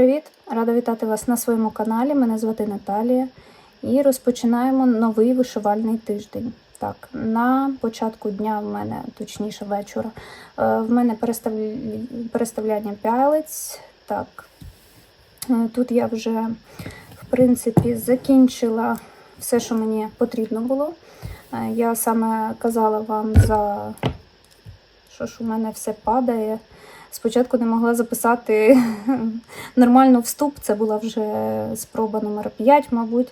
Привіт! Рада вітати вас на своєму каналі. Мене звати Наталія. І розпочинаємо новий вишивальний тиждень. Так, на початку дня в мене, точніше вечора, е, в мене перестав- переставляння пялець. Так, е, тут я вже, в принципі, закінчила все, що мені потрібно було. Е, Я саме казала вам за що ж у мене все падає. Спочатку не могла записати нормально вступ, це була вже спроба номер 5, мабуть.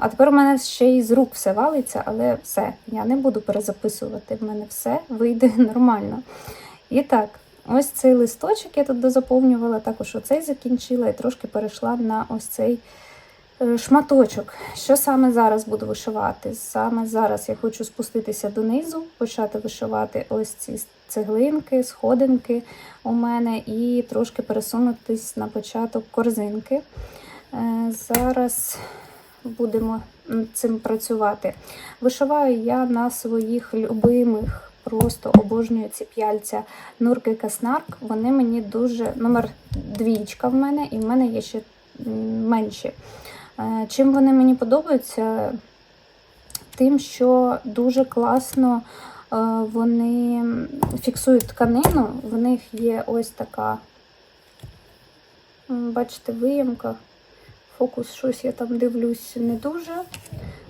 А тепер у мене ще й з рук все валиться, але все, я не буду перезаписувати. В мене все вийде нормально. І так, ось цей листочок я тут дозаповнювала, також оцей закінчила і трошки перейшла на ось цей шматочок. Що саме зараз буду вишивати? Саме зараз я хочу спуститися донизу, почати вишивати ось ці цеглинки, сходинки у мене і трошки пересунутись на початок корзинки. Е, Зараз будемо цим працювати. Вишиваю я на своїх любимих, просто обожнюю ці п'яльця Нурки Каснарк. Вони мені дуже номер двічка в мене, і в мене є ще менші. Е, Чим вони мені подобаються? Тим, що дуже класно е, вони фіксують тканину, в них є ось така, бачите, виємка. Фокус щось я там дивлюсь не дуже.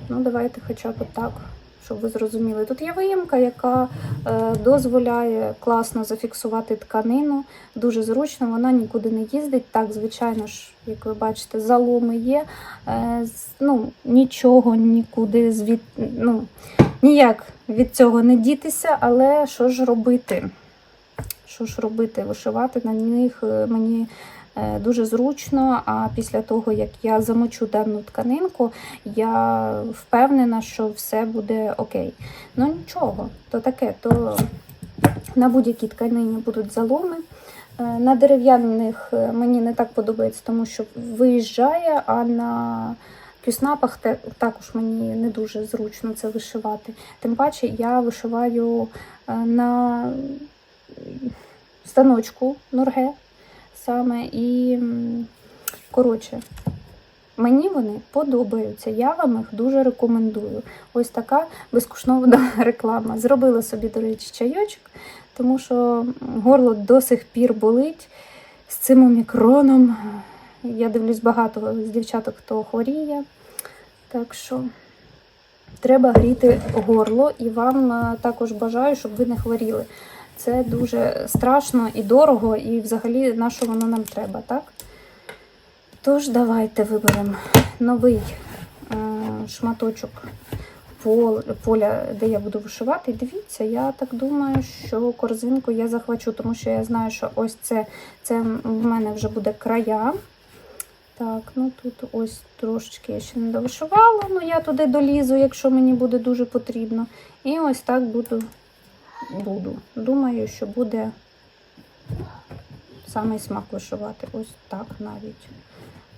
Ну, давайте хоча б так, щоб ви зрозуміли. Тут є виємка, яка е, дозволяє класно зафіксувати тканину. Дуже зручно, вона нікуди не їздить. Так, звичайно ж, як ви бачите, заломи є. Е, ну, нічого нікуди звід... ну, ніяк від цього не дітися, але що ж робити? Що ж робити? Вишивати на них е, мені дуже зручно. А після того, як я замочу дану тканинку, я впевнена, що все буде окей. Ну нічого, то таке, то на будь-якій тканині будуть заломи. Е, На дерев'яних е, мені не так подобається, тому що виїжджає, а на кюснапах також мені не дуже зручно це вишивати. Тим паче я вишиваю е, на станочку Норге саме і коротше. Мені вони подобаються. Я вам їх дуже рекомендую. Ось така безкоштовна реклама. Зробила собі, до речі, чайочок, тому що горло до сих пір болить з цим омікроном. Я дивлюсь багато з дівчаток, хто хворіє. Так що треба гріти горло, і вам е, також бажаю, щоб ви не хворіли. Це дуже страшно і дорого, і взагалі на що воно нам треба, так? Тож, давайте виберемо новий е, шматочок пол, поля, де я буду вишивати. Дивіться, я так думаю, що корзинку я захвачу, тому що я знаю, що ось це, це в мене вже буде края. Так, ну тут ось трошечки я ще не довишивала, ну я туди долізу, якщо мені буде дуже потрібно. І ось так буду. Буду. Думаю, що буде самий смак вишивати. Ось так навіть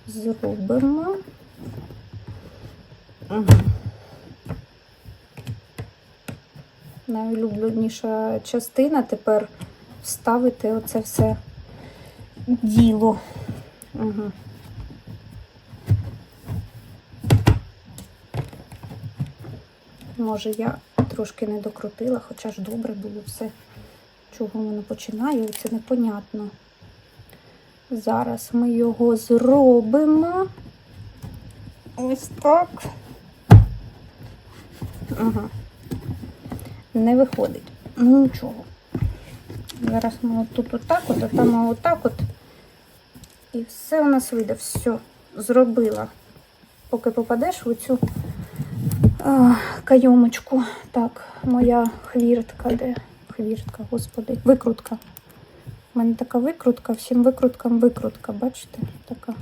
зробимо. Угу. Найулюбленіша частина тепер вставити оце все діло. Угу. Може, я трошки не докрутила, хоча ж добре було все. Чого воно починає, це непонятно. Зараз ми його зробимо. Ось так. Ага. Не виходить. Ну нічого. Зараз ми тут отак от, а там отак от. І все у нас вийде. Все, зробила. Поки попадеш в цю а, кайомочку. Так, моя хвіртка, де? Хвіртка, господи, викрутка. У мене така викрутка, всім викруткам викрутка, бачите? Така.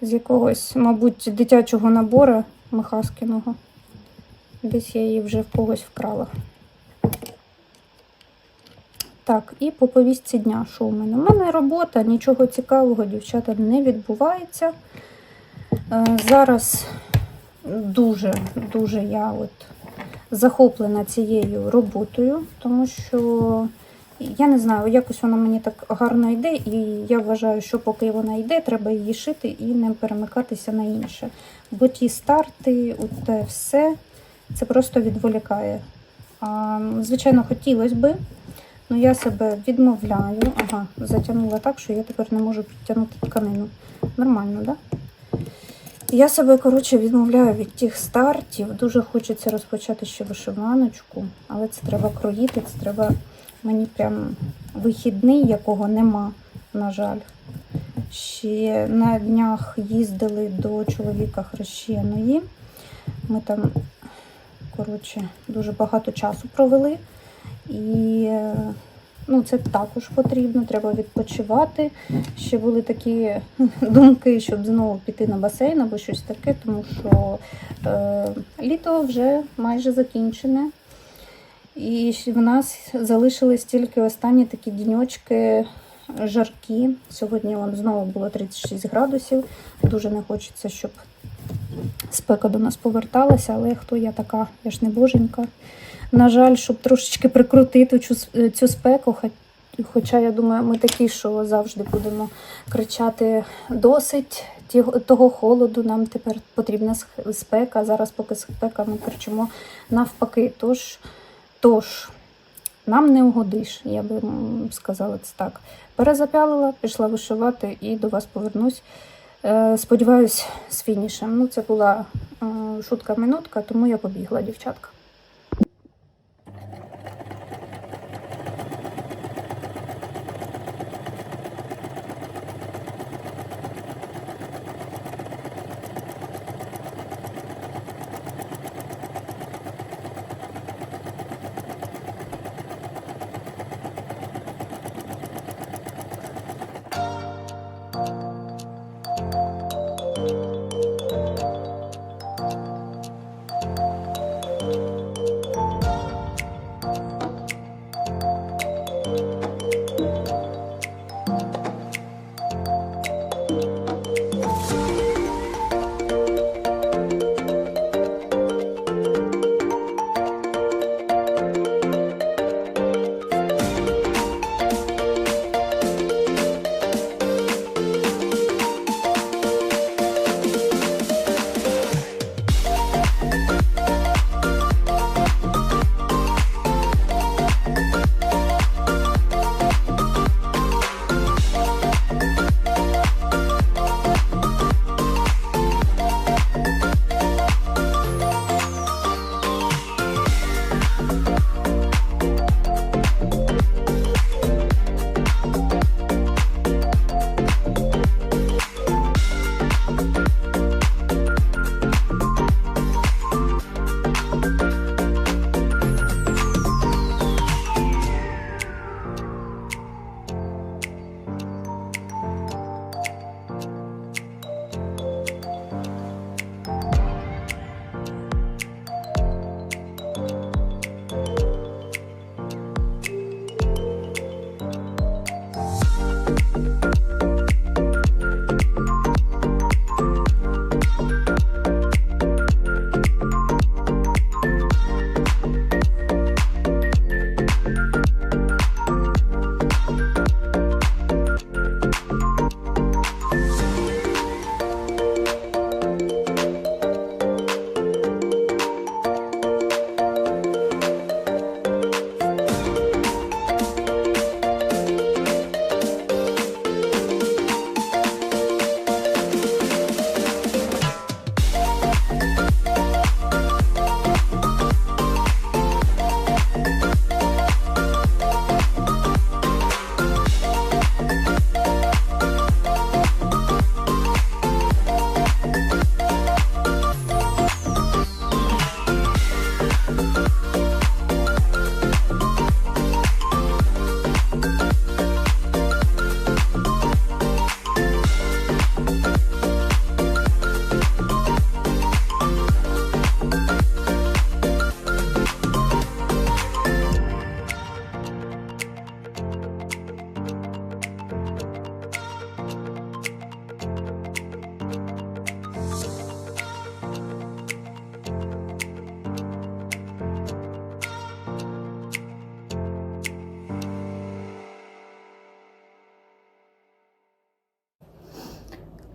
З якогось, мабуть, дитячого набору Михаскіного. Десь я її вже в когось вкрала. Так, і по повістці дня, що у мене? У мене робота, нічого цікавого, дівчата, не відбувається. Е, Зараз дуже, дуже я от захоплена цією роботою, тому що Я не знаю, якось вона мені так гарно йде, і я вважаю, що поки вона йде, треба її шити і не перемикатися на інше. Бо ті старти, те все, це просто відволікає. А, звичайно, хотілося би, але я себе відмовляю. Ага, затягнула так, що я тепер не можу підтягнути тканину. Нормально, так? Да? Я себе, коротше, відмовляю від тих стартів. Дуже хочеться розпочати ще вишиваночку, але це треба кроїти, це треба мені прям вихідний, якого нема, на жаль. Ще на днях їздили до чоловіка хрещеної. Ми там, коротше, дуже багато часу провели. І е, це також потрібно, треба відпочивати. Ще були такі думки, щоб знову піти на басейн або щось таке, тому що е, літо вже майже закінчене. І в нас залишились тільки останні такі діньочки жаркі. Сьогодні вон знову було 36 градусів. Дуже не хочеться, щоб спека до нас поверталася, але хто я така, я ж не боженька. На жаль, щоб трошечки прикрутити цю, цю спеку, хоча я думаю, ми такі, що завжди будемо кричати досить того холоду, нам тепер потрібна спека. Зараз, поки спека, ми кричимо навпаки. Тож, тож нам не угодиш, я би сказала це так. Перезапялила, пішла вишивати і до вас повернусь. Е, Сподіваюсь, з фінішем. Ну, це була е, шутка-минутка, тому я побігла, дівчатка.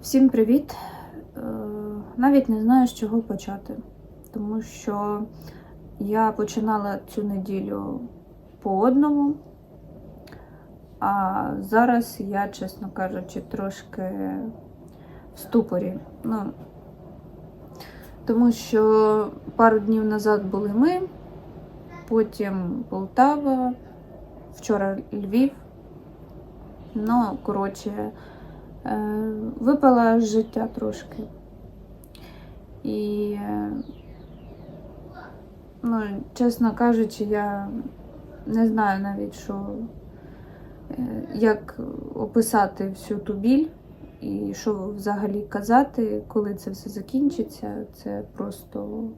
Всім привіт! Е, Навіть не знаю, з чого почати, тому що я починала цю неділю по одному, а зараз я, чесно кажучи, трошки в ступорі. Ну, тому що пару днів назад були ми, потім Полтава, вчора Львів. Ну, коротше, випала з життя трошки. І, е, ну, чесно кажучи, я не знаю навіть, що, е, як описати всю ту біль і що взагалі казати, коли це все закінчиться. Це просто.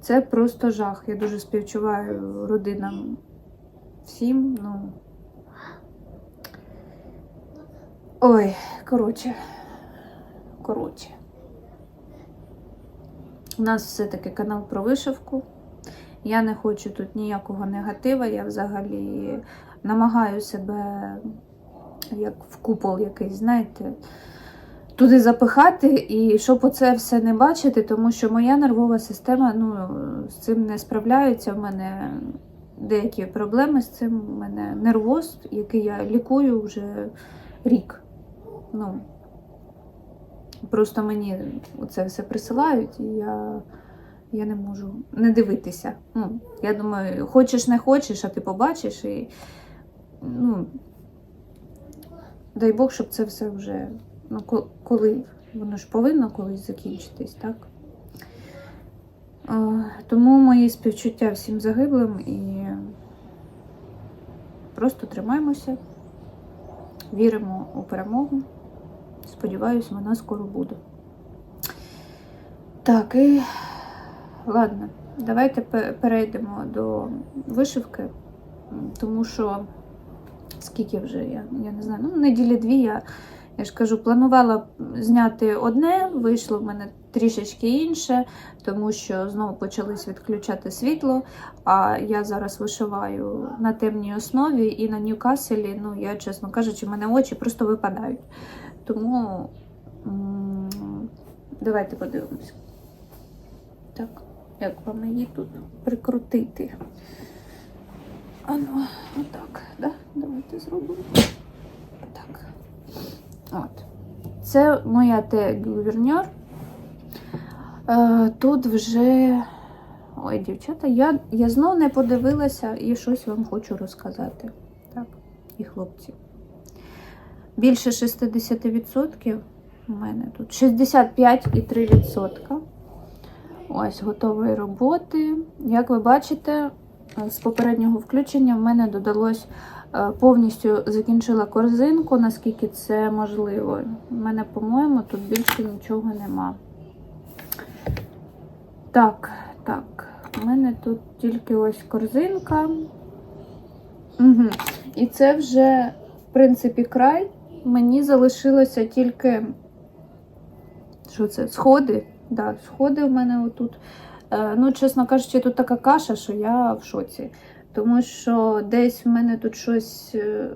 Це просто жах. Я дуже співчуваю родинам всім. Ну. Ой, коротше. Коротше. У нас все-таки канал про вишивку. Я не хочу тут ніякого негатива. Я взагалі намагаю себе як в купол якийсь, знаєте, туди запихати, і щоб оце все не бачити, тому що моя нервова система ну, з цим не справляється. У мене деякі проблеми з цим. У мене нервоз, який я лікую вже рік. Ну, Просто мені це все присилають, і я, я не можу не дивитися. Ну, я думаю, хочеш не хочеш, а ти побачиш і ну, дай Бог, щоб це все вже ну, коли воно ж повинно колись закінчитись, так? Тому мої співчуття всім загиблим і просто тримаємося, віримо у перемогу. Сподіваюсь, вона скоро буде. Так, і ладно, давайте перейдемо до вишивки, тому що скільки вже я, я не знаю, ну неділі дві я, я ж кажу, планувала зняти одне, вийшло в мене трішечки інше, тому що знову почались відключати світло. А я зараз вишиваю на темній основі і на Ньюкаселі, ну я, чесно кажучи, в мене очі просто випадають. Тому давайте подивимось. Так, як вам її тут прикрутити? Ану, отак, да? Давайте зробимо. Так. От. Це моя те-гуверньор. Е, тут вже. Ой, дівчата, я, я знов не подивилася і щось вам хочу розказати. Так, і хлопці. Більше 60% у мене тут 65,3%. Ось готової роботи. Як ви бачите, з попереднього включення в мене додалось е, повністю закінчила корзинку, наскільки це можливо. У мене, по-моєму, тут більше нічого нема. Так, так, у мене тут тільки ось корзинка. Угу. І це вже, в принципі, край. Мені залишилося тільки. Що це? Сходи. Да, сходи в мене отут. Е, Ну, чесно кажучи, тут така каша, що я в шоці. Тому що десь в мене тут щось е,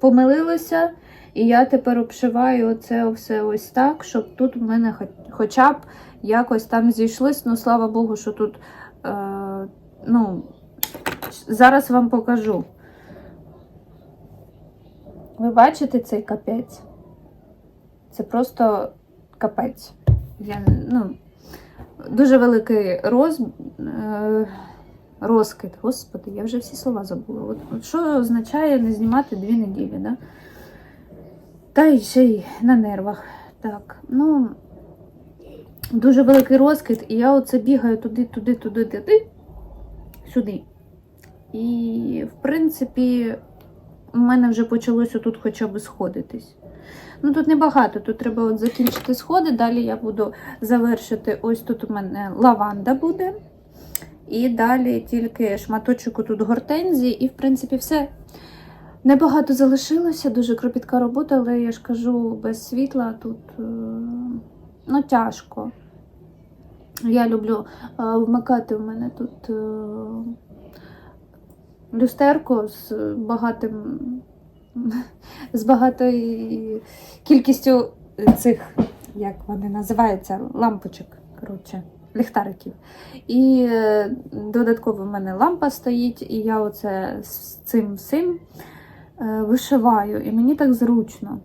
помилилося, і я тепер обшиваю це все ось так, щоб тут в мене хоча б якось там зійшлись. Ну, слава Богу, що тут. Е, ну, зараз вам покажу. Ви бачите цей капець? Це просто капець. Я, ну, дуже великий роз, е, розкид. Господи, я вже всі слова забула. От, от що означає не знімати дві неділі, да? Та й ще й на нервах. Так, ну, дуже великий розкид, і я оце бігаю туди, туди, туди, туди, сюди. І, в принципі, у мене вже почалося тут хоча б сходитись. Ну тут небагато, тут треба от закінчити сходи. Далі я буду завершити. Ось тут у мене лаванда буде. І далі тільки шматочок тут гортензії, і, в принципі, все. Небагато залишилося, дуже кропітка робота, але я ж кажу, без світла тут е, ну, тяжко. Я люблю е, вмикати в мене тут е, люстерко з багатим з багатою кількістю цих, як вони називаються, лампочок, коротше, ліхтариків. І е, додатково в мене лампа стоїть, і я оце з цим всім е, вишиваю, і мені так зручно.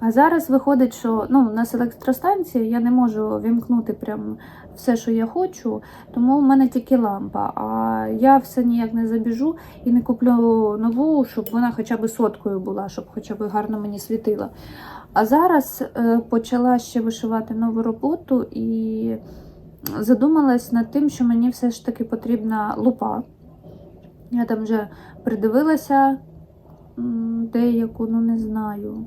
А зараз виходить, що ну, у нас електростанція, я не можу вімкнути прям все, що я хочу, тому в мене тільки лампа. А я все ніяк не забіжу і не куплю нову, щоб вона хоча б соткою була, щоб хоча б гарно мені світила. А зараз е, почала ще вишивати нову роботу і задумалась над тим, що мені все ж таки потрібна лупа. Я там вже придивилася деяку, ну не знаю.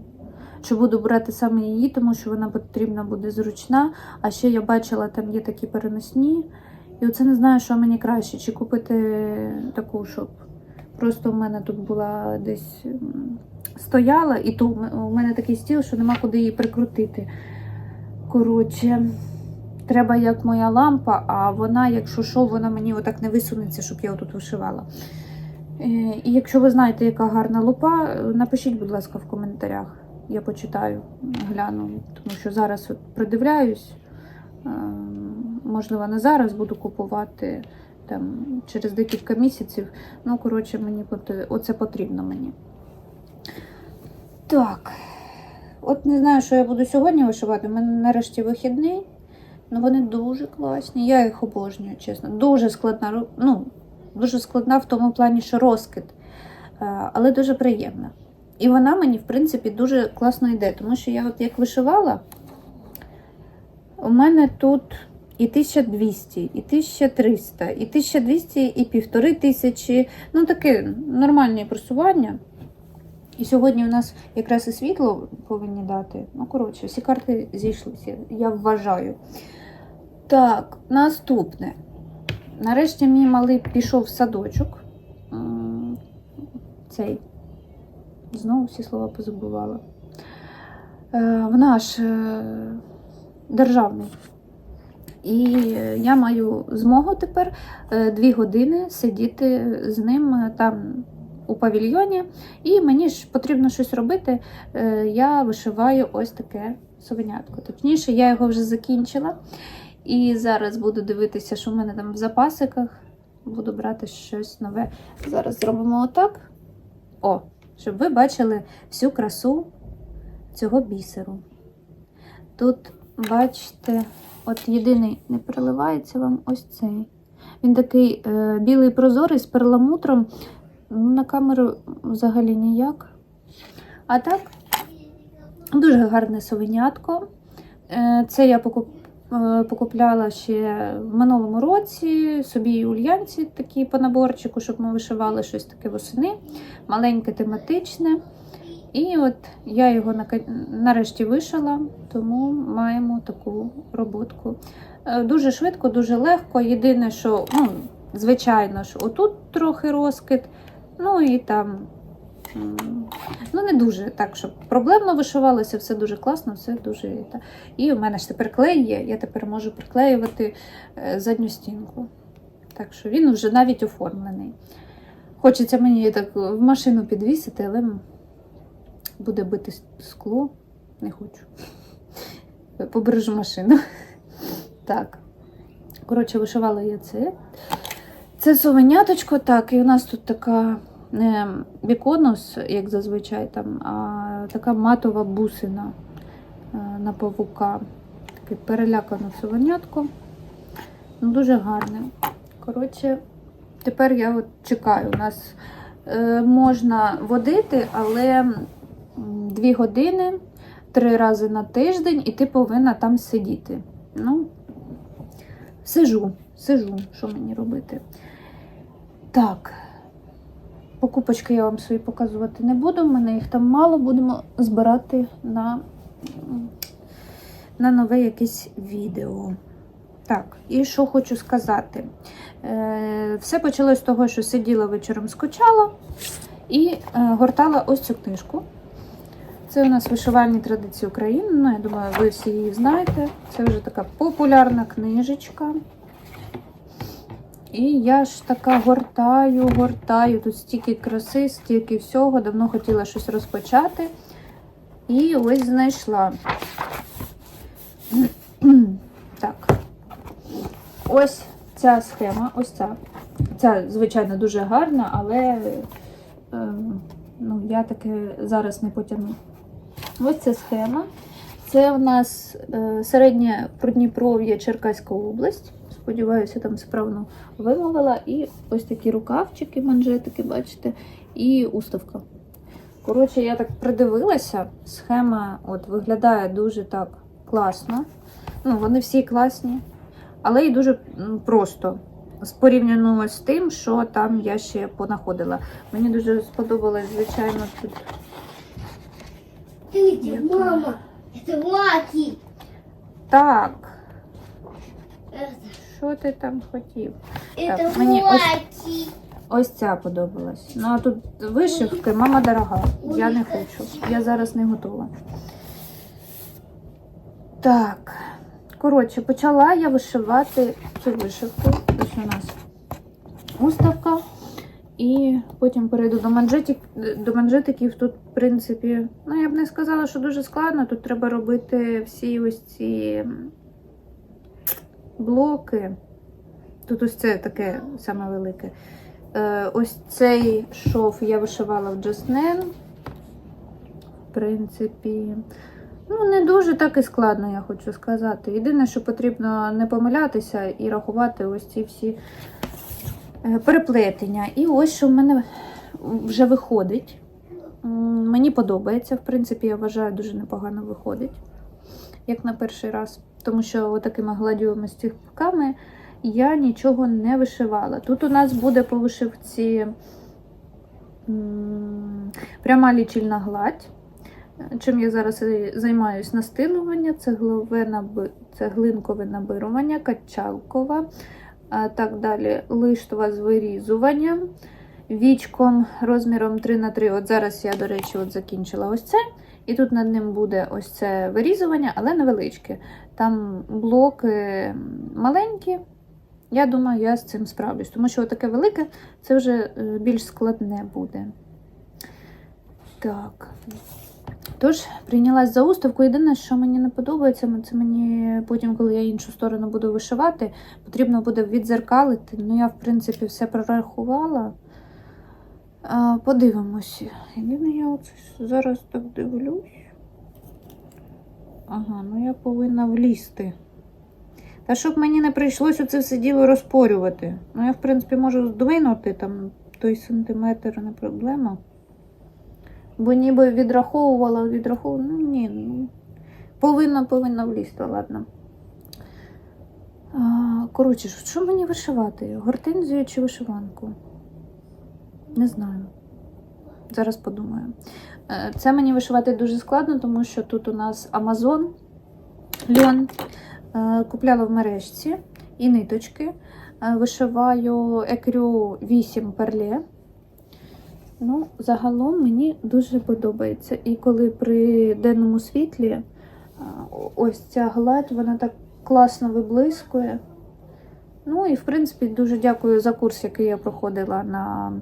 Чи буду брати саме її, тому що вона потрібна буде зручна. А ще я бачила, там є такі переносні. І оце не знаю, що мені краще, чи купити таку, щоб просто в мене тут була десь стояла, і то у мене такий стіл, що нема куди її прикрутити. Коротше, треба як моя лампа, а вона, якщо що, вона мені отак не висунеться, щоб я отут вишивала. Е, І якщо ви знаєте, яка гарна лупа, е, напишіть, будь ласка, в коментарях. Я почитаю, гляну, тому що зараз от придивляюсь. Е, Можливо, не зараз буду купувати там, через декілька місяців. Ну, коротше, мені оце потрібно мені. Так. От не знаю, що я буду сьогодні вишивати. У мене нарешті вихідний. Ну, вони дуже класні. Я їх обожнюю, чесно. Дуже складна, ну, дуже складна в тому плані, що розкид, Е, але дуже приємна. І вона мені, в принципі, дуже класно йде, тому що я от як вишивала, у мене тут і 1200, і 1300, і 1200, і півтори тисячі. Ну, таке нормальне просування. І сьогодні у нас якраз і світло повинні дати. Ну, коротше, всі карти зійшлися, я вважаю. Так, наступне. Нарешті мій малий пішов в садочок. Цей. Знову всі слова позабувала. Е, В наш е, державний. І я маю змогу тепер е, дві години сидіти з ним там у павільйоні. І мені ж потрібно щось робити. Я вишиваю ось таке совенятко. Точніше, я його вже закінчила. І зараз буду дивитися, що в мене там в запасиках. Буду брати щось нове. Зараз зробимо отак. О, щоб ви бачили всю красу цього бісеру. Тут, бачите, от єдиний не переливається вам ось цей. Він такий е, білий прозорий з перламутром. Ну, На камеру взагалі ніяк. А так, дуже гарне совенятко. Е, Це я покупляла ще в минулому році собі і ульянці такі по наборчику, щоб ми вишивали щось таке восени. Маленьке тематичне. І от я його нарешті вишила, тому маємо таку роботку. Е, Дуже швидко, дуже легко. Єдине, що, ну, звичайно ж, отут трохи розкид, ну і там. Ну, не дуже так, щоб проблемно вишивалося, все дуже класно, все дуже. І у мене ж тепер клей є, я тепер можу приклеювати е, задню стінку. Так що він вже навіть оформлений. Хочеться мені так в машину підвісити, але буде бити скло. Не хочу. Побережу машину. Так. Коротше, вишивала я це. Це совеняточко, так, і у нас тут така не біконус, як зазвичай там, а така матова бусина е, на павука. Таке перелякане совенятко. Ну, дуже гарне. Коротше, тепер я от чекаю. У нас е, можна водити, але м, дві години, три рази на тиждень, і ти повинна там сидіти. Ну, сижу, сижу, що мені робити. Так. Покупочки я вам свої показувати не буду. У мене їх там мало, будемо збирати на, на нове якесь відео. Так, і що хочу сказати. Е, все почалось з того, що сиділа вечором, скучала і е, гортала ось цю книжку. Це у нас вишивальні традиції України. Ну, я думаю, ви всі її знаєте. Це вже така популярна книжечка. І я ж така гортаю, гортаю. Тут стільки краси, стільки всього. Давно хотіла щось розпочати. І ось знайшла. Так. Ось ця схема, ось ця. Ця, звичайно, дуже гарна, але е, ну, я таке зараз не потягну. Ось ця схема. Це в нас е, середнє Придніпров'я, Черкаська область. Сподіваюся, там справно вимовила. І ось такі рукавчики, манжетики, бачите, і уставка. Коротше, я так придивилася. Схема от, виглядає дуже так класно. Ну, вони всі класні, але і дуже просто. Порівняно з тим, що там я ще понаходила. Мені дуже сподобалось, звичайно, тут Яка? мама, это лаки. так. Що ти там хотів? мне очень- Ось ця подобалась. Ну а тут вишивки, мама дорога. Я не хочу. Я зараз не готова. Так. Коротше, почала я вишивати цю вишивку. Ось у нас уставка. І потім перейду до манжетик, до манжетиків. Тут, в принципі, ну я б не сказала, що дуже складно. Тут треба робити всі ось ці блоки. Тут ось це таке саме велике. Е, ось цей шов я вишивала в Джаснен. В принципі, ну, не дуже так і складно, я хочу сказати. Єдине, що потрібно не помилятися і рахувати ось ці всі е, переплетення. І ось що в мене вже виходить. Мені подобається, в принципі, я вважаю, дуже непогано виходить, як на перший раз. Тому що такими гладіовими стіпками я нічого не вишивала. Тут у нас буде по вишивці пряма лічильна гладь. Чим я зараз і займаюсь настилування, цеглинкове набирування, качалкова, так далі лиштова з вирізуванням, вічком розміром 3 на 3 От зараз я, до речі, от закінчила ось це. І тут над ним буде ось це вирізування, але невеличке. Там блоки маленькі. Я думаю, я з цим справлюсь, тому що таке велике це вже е, більш складне буде. Так. Тож, прийнялась за уставку. Єдине, що мені не подобається, це мені потім, коли я іншу сторону буду вишивати, потрібно буде відзеркалити. Ну, я, в принципі, все прорахувала. Подивимося. Єдине, я зараз так дивлюсь. Ага, ну я повинна влізти. Та щоб мені не прийшлося це все діло розпорювати. Ну, я, в принципі, можу здвинути там той сантиметр не проблема. Бо ніби відраховувала, відраховувала. Ну ні, ну. Повинна, повинна влізти, ладно. Коротше, що мені вишивати? Гортензію чи вишиванку? Не знаю. Зараз подумаю. Е, Це мені вишивати дуже складно, тому що тут у нас Амазон льон. Е, Купляла в мережці і ниточки. Е, Вишиваю екрю 8 перле. Ну, загалом мені дуже подобається. І коли при денному світлі ось ця гладь, вона так класно виблискує. Ну і в принципі дуже дякую за курс, який я проходила на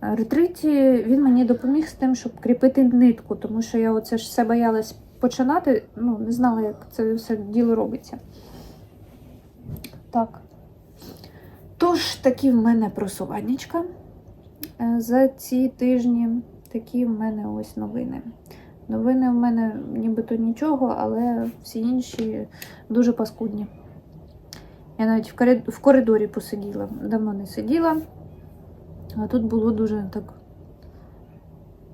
ретриті. Він мені допоміг з тим, щоб кріпити нитку, тому що я оце ж все боялась починати, ну, не знала, як це все діло робиться. Так. Тож, такі в мене просуваннячка. Е, За ці тижні такі в мене ось новини. Новини в мене нібито нічого, але всі інші дуже паскудні. Я навіть в коридорі посиділа, давно не сиділа, а тут було дуже так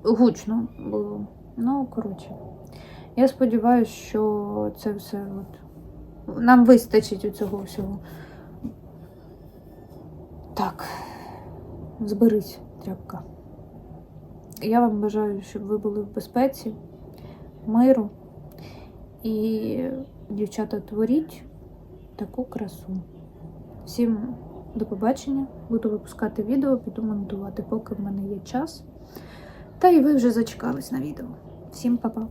гучно було. Ну, коротше. Я сподіваюся, що це все от, нам вистачить у цього всього. Так, зберись, тряпка. Я вам бажаю, щоб ви були в безпеці, миру і, дівчата, творіть таку красу. Всім до побачення. Буду випускати відео, піду монтувати, поки в мене є час. Та і ви вже зачекались на відео. Всім па-па!